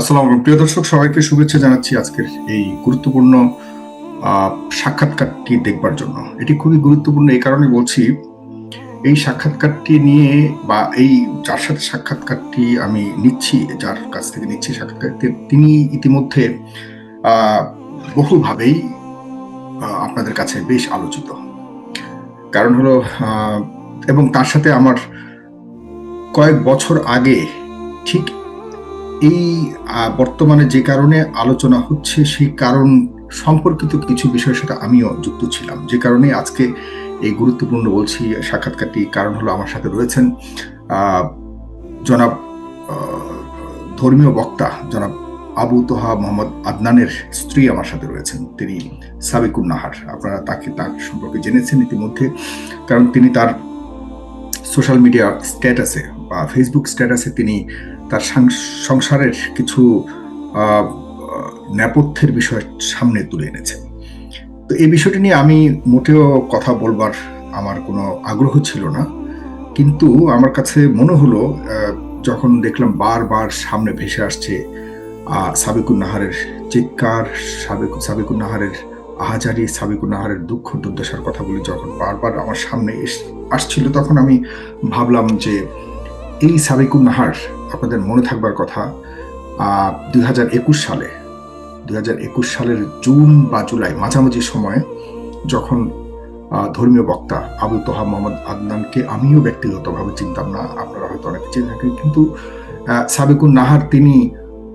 আসসালামু প্রিয় দর্শক, সবাইকে শুভেচ্ছা জানাচ্ছি আজকের এই গুরুত্বপূর্ণ সাক্ষাৎকারটি দেখবার জন্য। এটি খুবই গুরুত্বপূর্ণ এই কারণে বলছি, এই সাক্ষাৎকারটি নিয়ে বা এই যার সাথে সাক্ষাৎকারটি আমি নিচ্ছি, যার কাছ থেকে নিচ্ছি সাক্ষাৎকারটি, তিনি ইতিমধ্যে বহুভাবেই আপনাদের কাছে বেশ আলোচিত। কারণ হলো এবং তার সাথে আমার কয়েক বছর আগে ঠিক এই বর্তমানে যে কারণে আলোচনা হচ্ছে সেই কারণ সম্পর্কিত কিছু বিষয়ের সাথে আমিও যুক্ত ছিলাম। যে কারণে আজকে এই গুরুত্বপূর্ণ বলছি, সাক্ষাৎকারটি কারণ হলো আমার সাথে রয়েছেন জনাব ধর্মীয় বক্তা জনাব আবু তোহা মোহাম্মদ আদনানের স্ত্রী আমার সাথে রয়েছেন। তিনি সাবিকুন নাহার আপনারা তাকে, তার সম্পর্কে জেনেছেন ইতিমধ্যে। কারণ তিনি তার সোশ্যাল মিডিয়া স্ট্যাটাসে বা ফেসবুক স্ট্যাটাসে তিনি তার সংসারের কিছু নেপথ্যের বিষয় সামনে তুলে এনেছেন তো এই বিষয়টি নিয়ে আমি মোটেও কথা বলবার আমার কোনো আগ্রহ ছিল না। কিন্তু আমার কাছে মনে হলো যখন দেখলাম বারবার সামনে ভেসে আসছে সাবিকুন নাহারের চিৎকার, সাবেক সাবিকুন নাহারের আহাজারি সাবিকুন নাহারের দুঃখ দুর্দশার কথাগুলি যখন বারবার আমার সামনে এস- আসছিল, তখন আমি ভাবলাম যে, এই সাবিকুন নাহার আপনাদের মনে থাকবার কথা দুই হাজার একুশ সালে, দুই হাজার একুশ সালের জুন বা জুলাই মাঝামাঝি সময়ে যখন ধর্মীয় বক্তা আবু তোহা মোহাম্মদ আদনানকে আমিও ব্যক্তিগতভাবে চিনতাম না, আপনারা হয়তো অনেকে চিনে থাকেন, কিন্তু সাবিকুন নাহার তিনি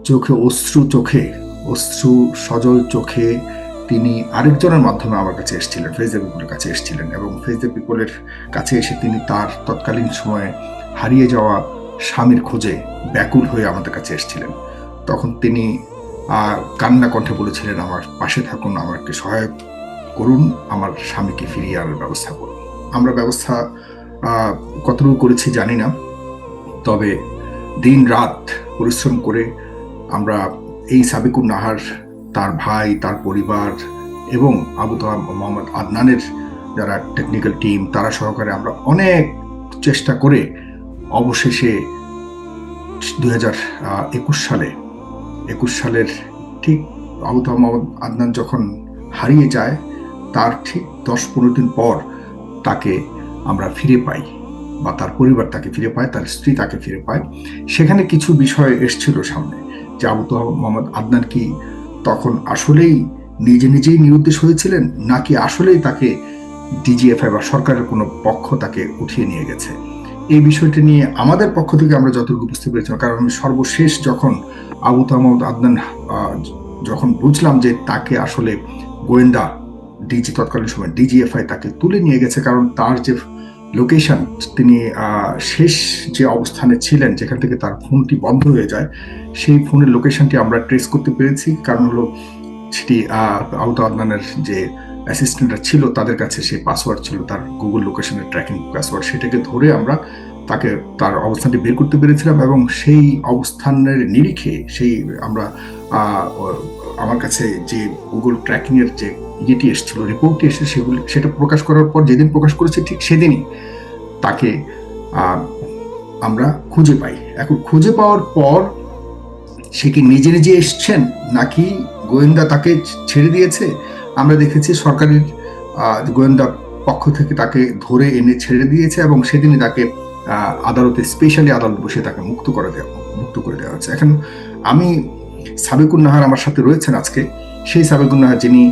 চোখে অশ্রু চোখে, অশ্রু সজল চোখে তিনি আরেকজনের মাধ্যমে আমার কাছে এসেছিলেন ফেজ দ্য পিপলের কাছে এসেছিলেন এবং ফেজ দ্য পিপলের কাছে এসে তিনি তার তৎকালীন সময়ে হারিয়ে যাওয়া স্বামীর খোঁজে ব্যাকুল হয়ে আমাদের কাছে এসেছিলেন। তখন তিনি কান্না কণ্ঠে বলেছিলেন, আমার পাশে থাকুন, আমাকে সহায়ক করুন, আমার স্বামীকে ফিরিয়ে আনার ব্যবস্থা করুন। আমরা ব্যবস্থা কতটুকু করেছি জানি না। তবে দিন রাত পরিশ্রম করে আমরা এই সাবিকুর নাহার, তার ভাই, তার পরিবার এবং আবু তাহা মোহাম্মদ আদনানের যারা টেকনিক্যাল টিম তারা সহকারে আমরা অনেক চেষ্টা করে অবশেষে হাজার একুশ সালে, একুশ সালের ঠিক আবু তাহা মোহাম্মদ আদনান যখন হারিয়ে যায়, তার ঠিক দশ পনেরো দিন পর তাকে আমরা ফিরে পাই বা তার পরিবার তাকে ফিরে পায়, তার স্ত্রী তাকে ফিরে পায়। সেখানে কিছু বিষয় এসছিল সামনে যে আবু তাহা মোহাম্মদ আদনান কি তখন আসলেই নিজে নিজেই নিরুদ্দেশ হয়েছিলেন নাকি আসলেই তাকে ডিজিএফআই বা সরকারের কোনো পক্ষ তাকে উঠিয়ে নিয়ে গেছে? এই বিষয়টি নিয়ে আমাদের পক্ষ থেকে আমরা যতটুকু বুঝতে পেরেছিলাম কারণ সর্বশেষ যখন আবু তাহমদ আদনান যখন বুঝলাম যে তাকে আসলে গোয়েন্দা ডিজি, তৎকালীন সময় ডিজিএফআই তাকে তুলে নিয়ে গেছে, কারণ তার যে লোকেশন, তিনি শেষ যে অবস্থানে ছিলেন, যেখান থেকে তার ফোনটি বন্ধ হয়ে যায়, সেই ফোনের লোকেশনটি আমরা ট্রেস করতে পেরেছি। কারণ হলো সেটি আবু আদনানের যে অ্যাসিস্ট্যান্টরা ছিল, তাদের কাছে সেই পাসওয়ার্ড ছিল, তার গুগল লোকেশনের ট্র্যাকিং পাসওয়ার্ড সেটাকে ধরে আমরা তাকে, তার অবস্থানটি বের করতে পেরেছিলাম এবং সেই অবস্থানের নিরিখে সেই আমরা আমার কাছে যে গুগল ট্র্যাকিং এর যে ইয়েটি এসেছিল রিপোর্টটি এসেছে, সেগুলি, সেটা প্রকাশ করার পর যেদিন প্রকাশ করেছে ঠিক সেদিনই তাকে আমরা খুঁজে পাই। এখন খুঁজে পাওয়ার পর সে কি নিজে নিজে এসছেন, নাকি গোয়েন্দা তাকে ছেড়ে দিয়েছে? আমরা দেখেছি সরকারের গোয়েন্দা পক্ষ থেকে তাকে ধরে এনে ছেড়ে দিয়েছে এবং সেদিনই তাকে আদালতে স্পেশালি আদালত বসে তাকে মুক্ত করে দেওয়া মুক্ত করে দেওয়া হচ্ছে এখন আমি সাবেকুন নাহার আমার সাথে রয়েছেন আজকে। সেই সাবিকুন নাহার যিনি,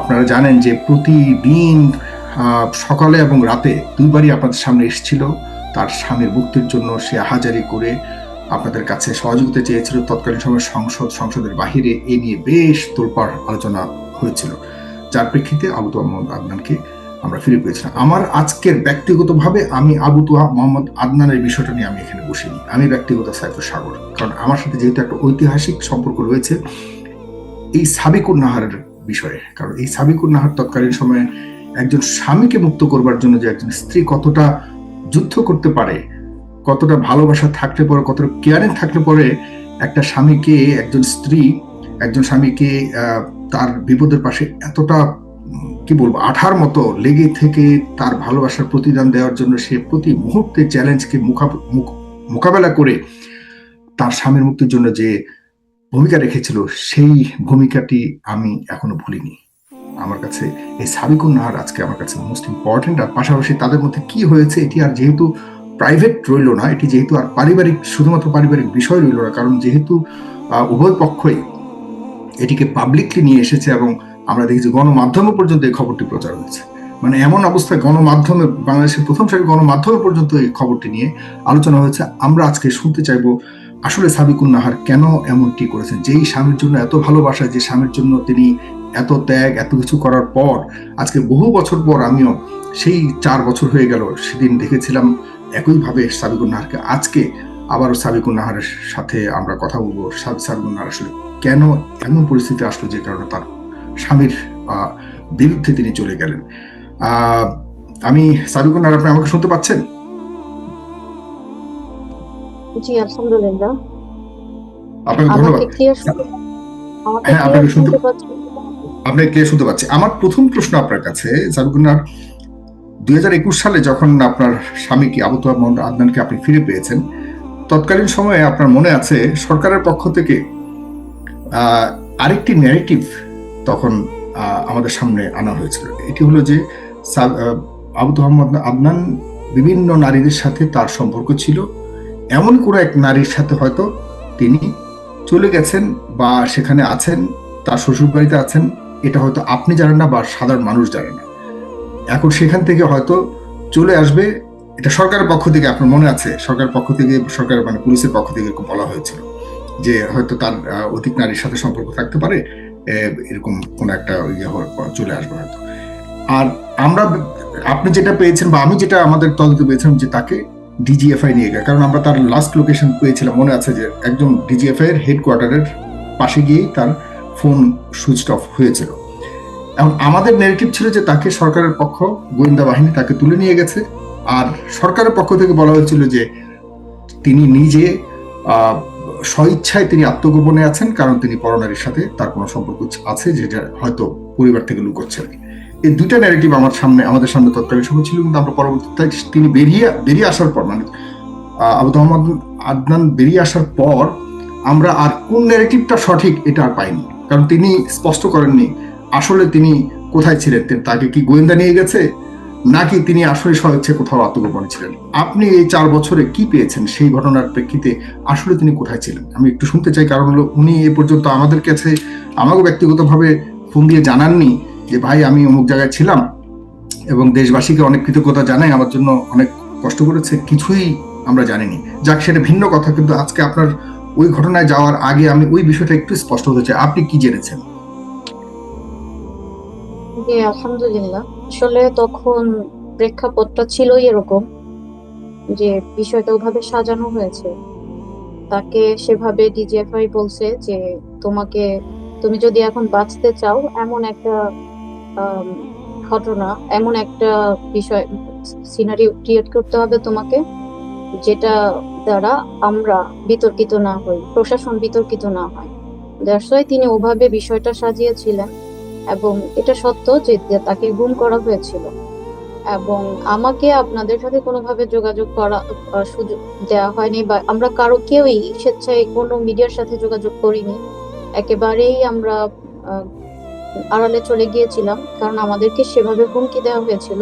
আপনারা জানেন যে প্রতিদিন সকালে এবং রাতে দুইবারই আপনাদের সামনে এসেছিল। তার স্বামীর মুক্তির জন্য সে হাজারি করে আপনাদের কাছে সহযোগিতা চেয়েছিল। তৎকালীন সময় সংসদ, সংসদের বাহিরে এ নিয়ে বেশ তোলপাড় আলোচনা হয়েছিল। যার প্রেক্ষিতে আবু তোহা মোহাম্মদ আদনানকে আমরা ফিরে পেয়েছিলাম। আমার আজকের ব্যক্তিগতভাবে আমি আবু তোহা মোহাম্মদ আদনানের বিষয়টা নিয়ে আমি এখানে বসিনি। আমি ব্যক্তিগত সাইফুর সাগর। কারণ আমার সাথে যেহেতু একটা ঐতিহাসিক সম্পর্ক রয়েছে, এই সাবিকুর নাহারের বিষয়ে। কারণ এই সাবিকুর নাহার তৎকালীন সময়ে একজন স্বামীকে মুক্ত করবার জন্য যে একজন স্ত্রী কতটা যুদ্ধ করতে পারে, কতটা ভালোবাসা থাকলে পরে, কতটা কেয়ারিং থাকলে পরে, একটা স্বামীকে একজন স্ত্রী একজন স্বামীকে তার বিপদের পাশে এতটা, কি বলব, আঠার মতো লেগে থেকে তার ভালোবাসার প্রতিদান দেওয়ার জন্য সে প্রতি মুহূর্তে চ্যালেঞ্জকে মোকাবেলা করে তার স্বামীর মুক্তির জন্য যে ভূমিকা রেখেছিল, সেই ভূমিকাটি আমি এখনও ভুলিনি। আমার কাছে এই সাবিকুন নাহার আজকে আমার কাছে মোস্ট ইম্পর্টেন্ট আর পাশাপাশি তাদের মধ্যে কি হয়েছে এটি আর যেহেতু প্রাইভেট রইল না, এটি যেহেতু আর পারিবারিক, শুধুমাত্র পারিবারিক বিষয় রইল না, কারণ যেহেতু উভয় পক্ষই এটিকে পাবলিকলি নিয়ে এসেছে এবং আমরা দেখেছি গণমাধ্যমে পর্যন্ত এই খবরটি প্রচার হয়েছে। মানে এমন অবস্থায় গণমাধ্যমে, বাংলাদেশের প্রথম সারি গণমাধ্যমে পর্যন্ত এই খবরটি নিয়ে আলোচনা হয়েছে। আমরা আজকে শুনতে চাইব আসলে সাবিকুন নাহার কেন এমনটি করেছেন? যেই স্বামীর জন্য এত ভালোবাসা, যে স্বামীর জন্য তিনি এত ত্যাগ, এত কিছু করার পর, আজকে বহু বছর পর আমিও সেই চার বছর হয়ে গেল, সেদিন দেখেছিলাম একইভাবে সাবিকুন নাহারকে। আজকে আবারও সাবিকুন নাহারের সাথে আমরা কথা বলব। সাব- সাবিকুন নাহার আসলে কেন এমন পরিস্থিতি আসলো যে কারণে তার স্বামীর বিরুদ্ধে তিনি চলে গেলেন? আমি সাবিকুন নাহার আপনি আমাকে শুনতে পাচ্ছেন? জি আলহামদুলিল্লাহ। আপনাকে ধন্যবাদ। আমাকে হ্যাঁ, আপনাকে শুনতে- শুনতে পাচ্ছেন শুনতে পাচ্ছি? আমার প্রথম প্রশ্ন আপনার কাছে সাবিকুনার দুই হাজার একুশ সালে যখন আপনার স্বামীকে আবু তোহাব মোহাম্মদ আদনানকে আপনি ফিরে পেয়েছেন তৎকালীন সময়ে আপনার মনে আছে সরকারের পক্ষ থেকে আরেকটি ন্যারেটিভ তখন আমাদের সামনে আনা হয়েছিল। এটি হলো যে আবু মোহাম্মদ আদনান বিভিন্ন নারীদের সাথে তার সম্পর্ক ছিল। এমন কোনো এক নারীর সাথে হয়তো তিনি চলে গেছেন বা সেখানে আছেন, তার শ্বশুর বাড়িতে আছেন। এটা হয়তো আপনি জানেন না বা সাধারণ মানুষ জানে না। এখন সেখান থেকে হয়তো চলে আসবে। এটা সরকারের পক্ষ থেকে আপনার মনে আছে? সরকারের পক্ষ থেকে সরকার মানে পুলিশের পক্ষ থেকে বলা হয়েছিল। যে হয়তো তার অধিক নারীর সাথে সম্পর্ক থাকতে পারে এরকম কোন একটা ইয়ে চলে আসবে হয়তো। আর আমরা, আপনি যেটা পেয়েছেন বা আমি যেটা আমাদের তদন্তে পেয়েছিলাম যে তাকে ডিজিএফআই নিয়ে গেছে। কারণ আমরা তার লাস্ট লোকেশন পেয়েছিলাম, মনে আছে যে একজন ডিজিএফআই এর হেডকোয়ার্টারের পাশে গিয়েই তার ফোন সুইচ অফ হয়েছিল। এখন আমাদের নেগেটিভ ছিল যে তাকে সরকারের পক্ষ, গোয়েন্দা বাহিনী তাকে তুলে নিয়ে গেছে। আর সরকারের পক্ষ থেকে বলা হয়েছিল যে তিনি নিজে স্বইচ্ছায় তিনি আত্মগোপনে আছেন, কারণ তিনি পরনারীর সাথে তার কোনো সম্পর্ক আছে যেটা হয়তো পরিবার থেকে লুকোচ্ছেন। এই দুইটা ন্যারেটিভ আমার সামনে, আমাদের সামনে তৎকালীন সময় ছিল কিন্তু আমরা পরবর্তীতে তিনি বেরিয়ে বেরিয়ে আসার পর মানে আবু মোহাম্মদ আদনান বেরিয়ে আসার পর আমরা আর কোন ন্যারেটিভটা সঠিক এটা আর পাইনি। কারণ তিনি স্পষ্ট করেননি আসলে তিনি কোথায় ছিলেন তাকে কি গোয়েন্দা নিয়ে গেছে নাকি তিনি আসলে স্বইচ্ছে কোথাও আত্মগোপনে ছিলেন? আপনি এই চার বছরে কি পেয়েছেন? সেই ঘটনার প্রেক্ষিতে আসলে তিনি কোথায় ছিলেন? আমি একটু শুনতে চাই, কারণ হলো উনি এ পর্যন্ত আমাদের কাছে আমাকে ব্যক্তিগতভাবে ফোন দিয়ে জানাননি যে, ভাই, আমি অমুক জায়গায় ছিলাম এবং দেশবাসীকে অনেক কৃতজ্ঞতা জানাই, আমার জন্য অনেক কষ্ট করেছে, কিছুই আমরা জানিনি। যাক, সেটা ভিন্ন কথা, কিন্তু আজকে আপনার ওই ঘটনায় যাওয়ার আগে আমি ওই বিষয়টা একটু স্পষ্ট হতে চাই। আপনি কি জেনেছেন? জি আলহামদুলিল্লাহ। আসলে তখন প্রেক্ষাপটটা ছিলই এরকম যে বিষয়টা ওভাবে সাজানো হয়েছে। তাকে সেভাবে ডিজিএফআই বলছে যে, তোমাকে, তুমি যদি এখন বাঁচতে চাও, এমন একটা ঘটনা, এমন একটা বিষয়, সিনারি ক্রিয়েট করতে হবে তোমাকে, যেটা দ্বারা আমরা বিতর্কিত না হই, প্রশাসন বিতর্কিত না হয়। দ্যাটস তিনি ওভাবে বিষয়টা সাজিয়েছিলেন। এবং এটা সত্য যে তাকে গুম করা হয়েছিল। এবং আমাকে আপনাদের সাথে কোনোভাবে যোগাযোগ করা সুযোগ দেওয়া হয়নি বা আমরা কারও কেউই স্বেচ্ছায় কোনো মিডিয়ার সাথে যোগাযোগ করিনি। একেবারেই আমরা আড়ালে চলে গিয়েছিলাম কারণ আমাদেরকে সেভাবে হুমকি দেওয়া হয়েছিল।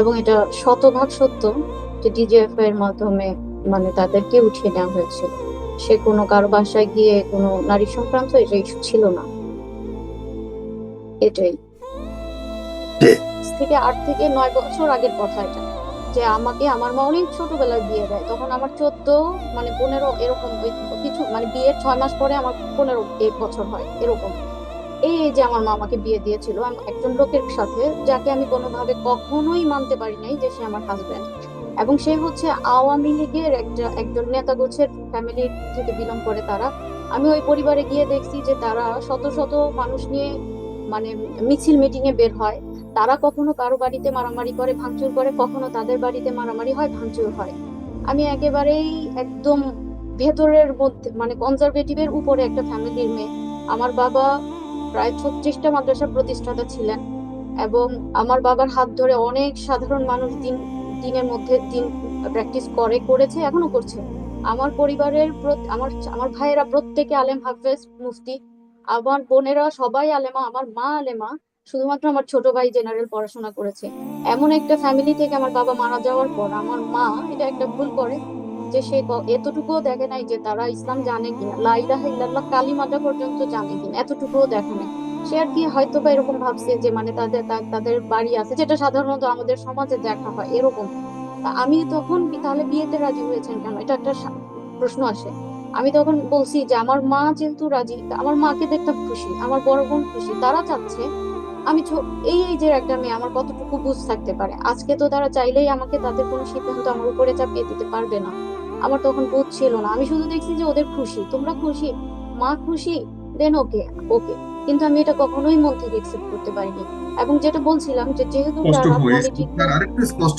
এবং এটা শতভাগ সত্য যে ডিজিএফআই এর মাধ্যমে মানে তাদেরকে উঠিয়ে নেওয়া হয়েছিল। সে কোনো কারও বাসায় গিয়ে কোনো নারী সংক্রান্ত এটা ইস্যু ছিল না। এটাই। থেকে আট থেকে নয় বছর আগের কথা এটা যে আমাকে আমার মা অনেক ছোটবেলায় বিয়ে দেয় তখন আমার চোদ্দ মানে পনেরো এরকম কিছু মানে বিয়ের ছয় মাস পরে আমার পনেরো এক বছর হয় এরকম। এই যে আমার মা আমাকে বিয়ে দিয়েছিল একজন লোকের সাথে যাকে আমি কোনোভাবে কখনোই মানতে পারি নাই যে সে আমার হাজব্যান্ড এবং সে হচ্ছে আওয়ামী লীগের একটা একজন নেতা গোছের ফ্যামিলি থেকে বিলং করে তারা। আমি ওই পরিবারে গিয়ে দেখছি যে তারা শত শত মানুষ নিয়ে মানে মিছিল মিটিং এ বের হয়, তারা কখনো কারও বাড়িতে মারামারি করে, ভাঙচুর করে, কখনো তাদের বাড়িতে মারামারি হয়, ভাঙচুর হয়। আমি একেবারেই একদম ভেতরের মধ্যে মানে কনজারভেটিভের উপরে একটা ফ্যামিলির মেয়ে। আমার বাবা প্রায় ছত্রিশটা মাদ্রাসার প্রতিষ্ঠাতা ছিলেন এবং আমার বাবার হাত ধরে অনেক সাধারণ মানুষ দিন, দিনের মধ্যে দিন প্র্যাকটিস করে, করেছে, এখনও করছে। আমার পরিবারের আমার আমার ভাইয়েরা প্রত্যেকে আলেম হাফেজ মুফতি। আমার বোনেরা সবাই আলেমা, আমার মা আলেমা, শুধুমাত্র আমার ছোট ভাই জেনারেল পড়াশোনা করেছে। এমন একটা ফ্যামিলি থেকে আমার বাবা মারা যাওয়ার পর আমার মা এটা একটা ভুল করে যে সে এতটুকুও দেখে নাই যে তারা ইসলাম জানে কিনা, লা ইলাহা ইল্লাল্লাহ কালিমাটা পর্যন্ত জানে কিনা, এতটুকুও দেখে নাই। সে আর কি হয়তো বা এরকম ভাবছে যে মানে তাদের তাদের বাড়ি আছে, যেটা সাধারণত আমাদের সমাজে দেখা হয়, এরকম। আমি তখন তাহলে বিয়েতে রাজি হয়েছেন কেন? এটা একটা প্রশ্ন আসে। আমি তখন বলছি যে, আমার মা যেহেতু রাজি, আমার মাকে দেখতে খুশি, আমার বড় বোন খুশি, তারা চাচ্ছে, আমি এই যে একটা মেয়ে, আমার কতটুকু বুঝ থাকতে পারে? আজকে তো তারা চাইলেই আমাকে তাদের কোনো সিদ্ধান্ত আমার উপরে চাপিয়ে দিতে পারবে না। আমার তখন বুঝ ছিল না। আমি শুধু দেখছি যে ওদের খুশি, তোমরা খুশি, মা খুশি দেন ওকে ওকে কিন্তু আমি এটা কখনোই মন থেকে একসেপ্ট করতে পারিনি। এবং যেটা বলছিলাম যে যেহেতু স্পষ্ট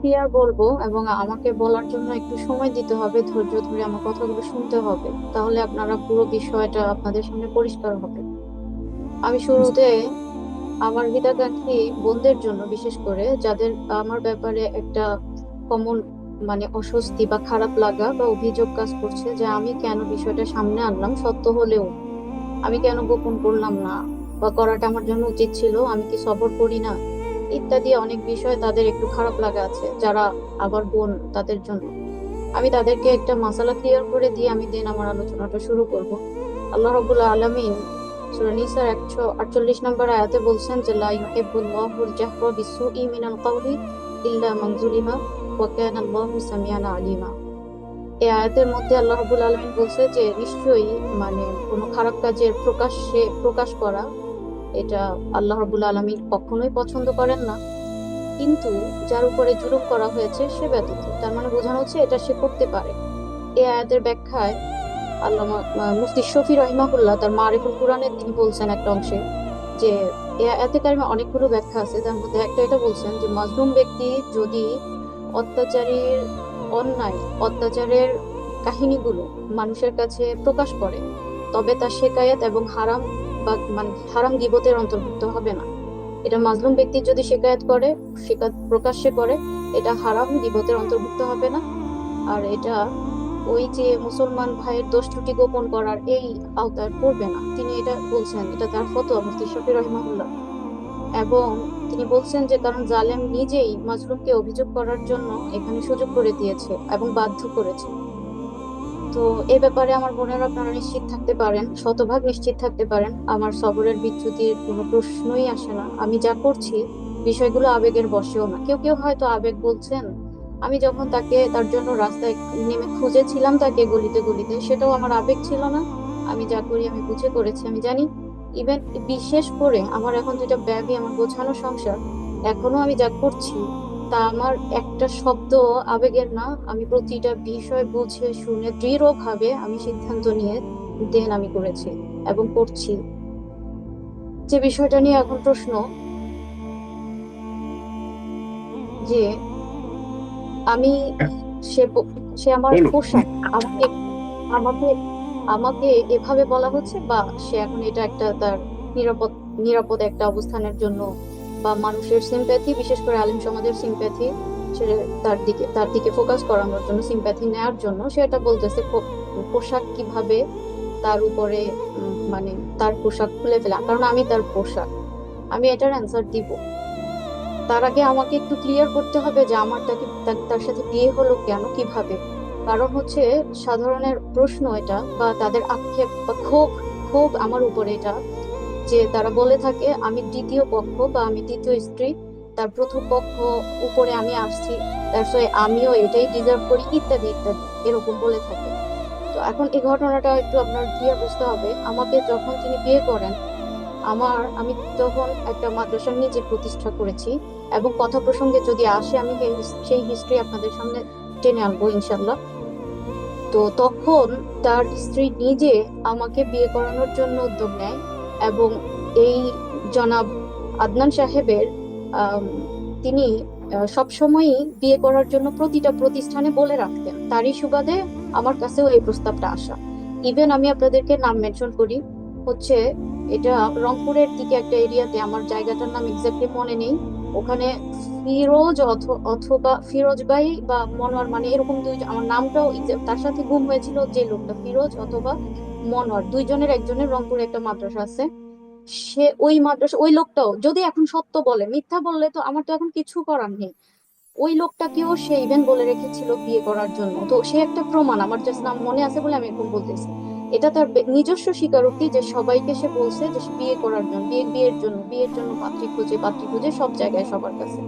ক্লিয়ার বলব? এবং আমাকে বলার জন্য একটু সময় দিতে হবে ধৈর্য ধরে আমার কথাগুলো শুনতে হবে। তাহলে আপনারা পুরো বিষয়টা আপনাদের সামনে পরিষ্কার হবে। আমি শুরুতে আমার হিতাকাঙ্ক্ষী বোনদের জন্য বিশেষ করে যাদের আমার ব্যাপারে একটা কমন মানে অস্বস্তি বা খারাপ লাগা বা অভিযোগ কাজ করছে যে আমি কেন বিষয়টা সামনে আনলাম সত্য হলেও আমি কেন গোপন করলাম না? বা করাটা আমার জন্য উচিত ছিল? আমি কি সবর করি না? ইত্যাদি অনেক বিষয় তাদের একটু খারাপ লাগা আছে, যারা আবার বোন তাদের জন্য। আমি তাদেরকে একটা মাসালা ক্লিয়ার করে দিয়ে আমি দেন আমার আলোচনাটা শুরু করব। আল্লাহ রাব্বুল আলামিন সূরা নিসার 148 নম্বর আয়াতে বলছেন যে, লা ইউহিব্বুল্লাহুল জাহরা মিনাল কাওলি ইল্লা মান যুলিমা ওয়া সামিয়ান আলিমা। এই আয়াতের মধ্যে আল্লাহ রাব্বুল আলামিন বলছে যে নিশ্চয়ই মানে কোনো খারাপ কাজের প্রকাশ্যে প্রকাশ করা এটা আল্লাহ রাব্বুল আলামিন কখনোই পছন্দ করেন না। কিন্তু যার উপরে জুলুম করা হয়েছে সে ব্যতীত। তার মানে বোঝানো হচ্ছে এটা সে করতে পারে। এই আয়াতের ব্যাখ্যায় আল্লামা আহ, মুফতি শফি রহিমাহুল্লাহ তার মারিফুল কোরআনে তিনি বলছেন একটা অংশে যে এই আয়াতে কারিমে অনেকগুলো ব্যাখ্যা আছে। তার মধ্যে একটা এটা বলছেন যে মাজলুম ব্যক্তি যদি অত্যাচারীর অন্যায়, অত্যাচারের কাহিনীগুলো মানুষের কাছে প্রকাশ করে, তবে তার শেকায়াত এবং হারাম বা মানে হারাম গিবতের অন্তর্ভুক্ত হবে না। এটা মাজলুম ব্যক্তি যদি শেকায়াত করে, শেকাত প্রকাশ্যে করে, এটা হারাম গিবতের অন্তর্ভুক্ত হবে না। আর এটা ওই যে মুসলমান ভাইয়ের দোষ ত্রুটি গোপন করার এই আওতায় পড়বে না। তিনি এটা বলছেন, এটা তার ফতোয়া, মুফতি শফি রহিমাহুল্লাহ। এবং তিনি বলছেন যে কারণ জালেম নিজেই মাজলুমকে অভিযোগ করার জন্য এখানে সুযোগ করে দিয়েছে এবং বাধ্য করেছে। তো এ ব্যাপারে আমার বোনেরা আপনারা নিশ্চিত থাকতে পারেন, শতভাগ নিশ্চিত থাকতে পারেন। আমার সবরের বিচ্যুতির কোনো প্রশ্নই আসে না। আমি যা করছি, বিষয়গুলো আবেগের বশেও না। কেউ কেউ হয়তো আবেগ বলছেন, আমি যখন তাকে তার জন্য রাস্তায় নেমে খুঁজেছিলাম তাকে গলিতে গলিতে, সেটাও আমার আবেগ ছিল না। আমি যা করি, আমি বুঝে করেছি, আমি জানি ইভেন বিশেষ করে আমার এখন যেটা ব্যাবি আমার গোছানো সংসার এখনও আমি যা করছি তা আমার একটা শব্দ আবেগের না আমি প্রতিটা বিষয় বুঝে শুনে দৃঢ়ভাবে আমি সিদ্ধান্ত নিয়ে দেন আমি করেছি এবং করছি। যে বিষয়টা নিয়ে এখন প্রশ্ন যে আমি সে সে আমার পোশাক আমাকে আমাকে আমাকে এভাবে বলা হচ্ছে বা সে এখন এটা একটা তার নিরাপদ নিরাপদ একটা অবস্থানের জন্য বা মানুষের সিম্প্যাথি বিশেষ করে আলিম সমাজের সিম্প্যাথি সে তার দিকে তার দিকে ফোকাস করানোর জন্য সিম্প্যাথি নেওয়ার জন্য, সে এটা বলতেছে পোশাক কীভাবে তার উপরে মানে তার পোশাক খুলে ফেলা? কারণ আমি তার পোশাক, আমি এটার অ্যান্সার দিব। তার আগে আমাকে একটু ক্লিয়ার করতে হবে যে আমার তাকে তার সাথে বিয়ে হলো কেন, কীভাবে? কারণ হচ্ছে সাধারণের প্রশ্ন এটা বা তাদের আক্ষেপ বা ক্ষোভ ক্ষোভ আমার উপরে এটা যে তারা বলে থাকে, আমি দ্বিতীয় পক্ষ বা আমি দ্বিতীয় স্ত্রী, তার প্রথম পক্ষ উপরে আমি আসছি, তার সঙ্গে আমিও এটাই ডিজার্ভ করি, ইত্যাদি ইত্যাদি, এরকম বলে থাকে। তো এখন এই ঘটনাটা একটু আপনার ক্লিয়ার বুঝতে হবে। আমাকে যখন তিনি বিয়ে করেন, আমার, আমি তখন একটা মাদ্রাসা নিজে প্রতিষ্ঠা করেছি এবং কথা প্রসঙ্গে যদি আসে, আমি সেই- সেই হিস্ট্রি আপনাদের সামনে টেনে আনব ইনশাল্লাহ তো তখন তার স্ত্রী নিজে আমাকে বিয়ে করানোর জন্য উদ্যোগ নেয় এবং এই জনাব আদনান সাহেবের তিনি সবসময়ই বিয়ে করার জন্য প্রতিটা প্রতিষ্ঠানে বলে রাখতেন, তারই সুবাদে আমার কাছেও এই প্রস্তাবটা আসা। ইভেন আমি আপনাদেরকে নাম মেনশন করি, হচ্ছে এটা রংপুরের দিকে একটা এরিয়াতে আমার জায়গাটার নাম এক্স্যাক্টলি মনে নেই। ওখানে ফিরোজ অথবা ফিরোজ ভাই বা মনোয়ার মানে এরকম দুইজন আমার নামটাও তার সাথে গুম হয়েছিল যে লোকটা, ফিরোজ অথবা মনোয়ার, দুইজনের একজনের রংপুরে একটা মাদ্রাসা আছে। সে ওই মাদ্রাসা, ওই লোকটাও, যদি এখন সত্য বলে, মিথ্যা বললে তো আমার তো এখন কিছু করার নেই। ওই লোকটাকেও সে ইভেন বলে রেখেছিল বিয়ে করার জন্য। তো সে একটা প্রমাণ, আমার জাস্ট নাম মনে আছে বলে আমি এখন বলতেছি। এটা তার নিজস্ব স্বীকারোক্তি যে সবাইকে সে বলছে যে বিয়ে করার জন্য বিয়ে বিয়ের জন্য বিয়ের জন্য পাত্রী খুঁজে পাত্রী খুঁজে সব জায়গায় সবার কাছে।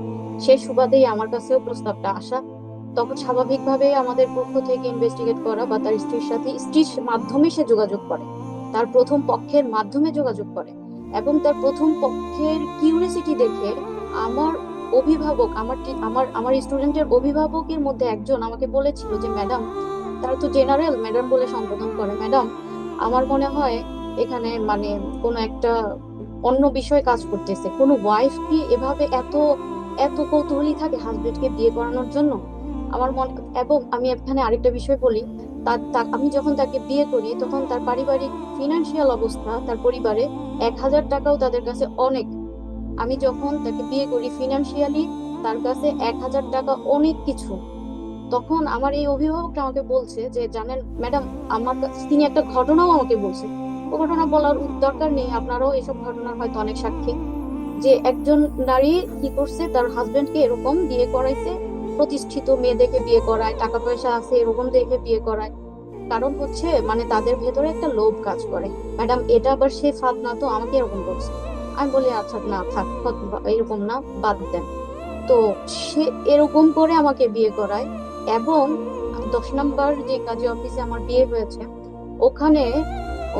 সেই সুবাদেই আমার কাছেও প্রস্তাবটা আসা। তখন স্বাভাবিকভাবেই আমাদের পক্ষ থেকে ইনভেস্টিগেট করা বা তার স্ত্রীর সাথে স্ত্রীর মাধ্যমে সে যোগাযোগ করে। তার প্রথম পক্ষের মাধ্যমে যোগাযোগ করে এবং তার প্রথম পক্ষের কিউরিসিটি দেখে আমার অভিভাবক, আমার আমার আমার স্টুডেন্টের অভিভাবকের মধ্যে একজন আমাকে বলেছিল যে, ম্যাডাম তারা তো জেনারেল ম্যাডাম বলে সম্বোধন করে। ম্যাডাম আমার মনে হয় এখানে মানে কোনো একটা অন্য বিষয় কাজ করতেছে। কোনো ওয়াইফ কি এভাবে এত এত কৌতূহলী থাকে হাজবেন্ডকে বিয়ে করানোর জন্য? আমার মনে, এবং আমি এখানে আরেকটা বিষয় বলি, তার আমি যখন তাকে বিয়ে করি, তখন তার পারিবারিক ফিনান্সিয়াল অবস্থা, তার পরিবারে এক হাজার টাকাও তাদের কাছে অনেক। আমি যখন তাকে বিয়ে করি ফিনান্সিয়ালি তার কাছে এক হাজার টাকা অনেক কিছু। তখন আমার এই অভিভাবকটা আমাকে বলছে যে, জানেন, ম্যাডাম, আমার তিনি একটা ঘটনাও আমাকে বলছে। ও ঘটনা বলার দরকার নেই, আপনারাও এসব ঘটনার হয়তো অনেক সাক্ষী। যে একজন নারী কি করছে, তার হাজবেন্ডকে এরকম বিয়ে করাইছে, প্রতিষ্ঠিত মেয়ে দেখে বিয়ে করায় টাকা পয়সা আছে, এরকম দেখে বিয়ে করায়। কারণ হচ্ছে মানে তাদের ভেতরে একটা লোভ কাজ করে। ম্যাডাম, এটা আবার সে ফাঁদ না, তো আমাকে এরকম বলছে আমি বলি আচ্ছা না, থাক এরকম না, বাদ দেন। তো সে এরকম করে আমাকে বিয়ে করায়। এবং দশ নম্বর যে কাজী অফিসে আমার বিয়ে হয়েছে, ওখানে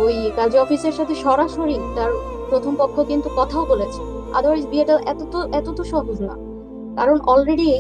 ওই কাজী অফিসের সাথে সরাসরি তার প্রথম পক্ষ কিন্তু কথাও বলেছে। আদারওয়াইজ বিয়েটা এত তো এত তো সহজ না। কারণ অলরেডি